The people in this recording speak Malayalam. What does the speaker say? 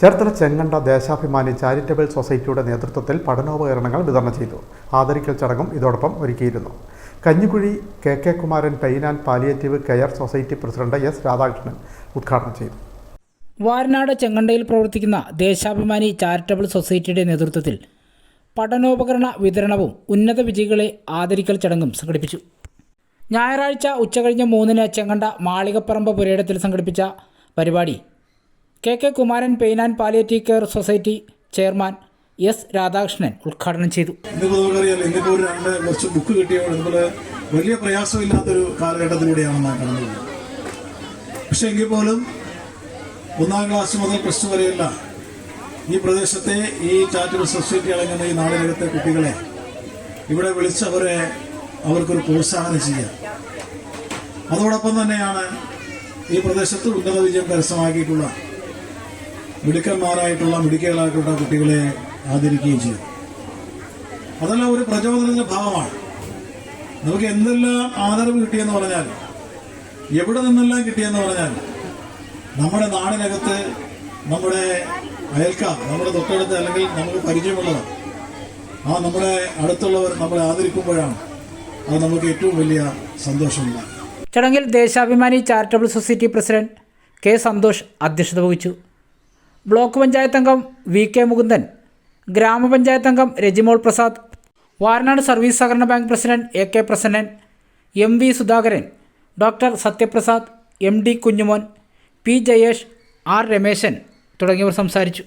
ചേർത്തല ചെങ്ങണ്ട ദേശാഭിമാനി ചാരിറ്റബിൾ സൊസൈറ്റിയുടെ നേതൃത്വത്തിൽ പഠനോപകരണങ്ങൾ വിതരണം ചെയ്തു. ആദരിക്കൽ ചടങ്ങും ഇതോടൊപ്പം ഒരുക്കിയിരുന്നു. Kanjikuzhi K K Kumaran pain and palliative care society president S Radhakrishnan ഉദ്ഘാടനം ചെയ്തു. വാരനാട് ചെങ്ങണ്ടയിൽ പ്രവർത്തിക്കുന്ന ദേശാഭിമാനി ചാരിറ്റബിൾ സൊസൈറ്റിയുടെ നേതൃത്വത്തിൽ പഠനോപകരണ വിതരണവും ഉന്നത വിജയികളെ ആദരിക്കൽ ചടങ്ങും സംഘടിപ്പിച്ചു. ഞായറാഴ്ച ഉച്ചകഴിഞ്ഞ് മൂന്നിന് ചെങ്ങണ്ട മാളികപ്പറമ്പ് പുരയിടത്തിൽ സംഘടിപ്പിച്ച പരിപാടി K K Kumaran pain and palliative care society chairman S Radhakrishnan ഉദ്ഘാടനം ചെയ്തു. ഒരു രണ്ട് കുറച്ച് ബുക്ക് കിട്ടിയപ്പോൾ നമ്മൾ വലിയ പ്രയാസമില്ലാത്തൊരു കാലഘട്ടത്തിലൂടെയാണ് നാം കടന്നു പോകുന്നത് പക്ഷെ എങ്കിൽ പോലും ഒന്നാം ക്ലാസ് മുതൽ പ്ലസ് ടു വരെയല്ല ഈ പ്രദേശത്തെ ഈ ചാരിറ്റബിൾ സൊസൈറ്റി അടങ്ങുന്ന ഈ നാടിനകത്തെ കുട്ടികളെ ഇവിടെ വിളിച്ച് അവരെ അവർക്കൊരു പ്രോത്സാഹനം ചെയ്യാം അതോടൊപ്പം തന്നെയാണ് ഈ പ്രദേശത്ത് ഉന്നത വിജയം കരസ്ഥമാക്കിയിട്ടുള്ള മിടുക്കന്മാരായിട്ടുള്ള മിടുക്കികളായിട്ടുള്ള കുട്ടികളെ ആദരിക്കുകയും ചെയ്തു. അതെല്ലാം ഒരു പ്രചോദനത്തിന്റെ ഭാവമാണ്. നമുക്ക് എന്തെല്ലാം ആദരവ് കിട്ടിയെന്ന് പറഞ്ഞാൽ എവിടെ നിന്നെല്ലാം കിട്ടിയെന്ന് പറഞ്ഞാൽ നമ്മുടെ നാടിനകത്ത് നമ്മുടെ അയൽക്കാർ നമ്മുടെ തൊട്ടടുത്ത് അല്ലെങ്കിൽ നമുക്ക് പരിചയമുള്ളവർ ആ നമ്മുടെ അടുത്തുള്ളവർ നമ്മളെ ആദരിക്കുമ്പോഴാണ് അത് നമുക്ക് ഏറ്റവും വലിയ സന്തോഷമുണ്ടാകും ചടങ്ങിൽ Deshabhimani charitable society president K Santhosh അധ്യക്ഷത വഹിച്ചു. ബ്ലോക്ക് പഞ്ചായത്ത് അംഗം വി കെ മുകുന്ദൻ ഗ്രാമപഞ്ചായത്ത് അംഗം രജിമോൾ പ്രസാദ് വാരനാട് സർവീസ് സഹകരണ bank president A K Prasannan M V Sudhakaran doctor Sathyaprasad M D Kunjumon P Jayesh R Rameshan തുടങ്ങിയവർ സംസാരിച്ചു.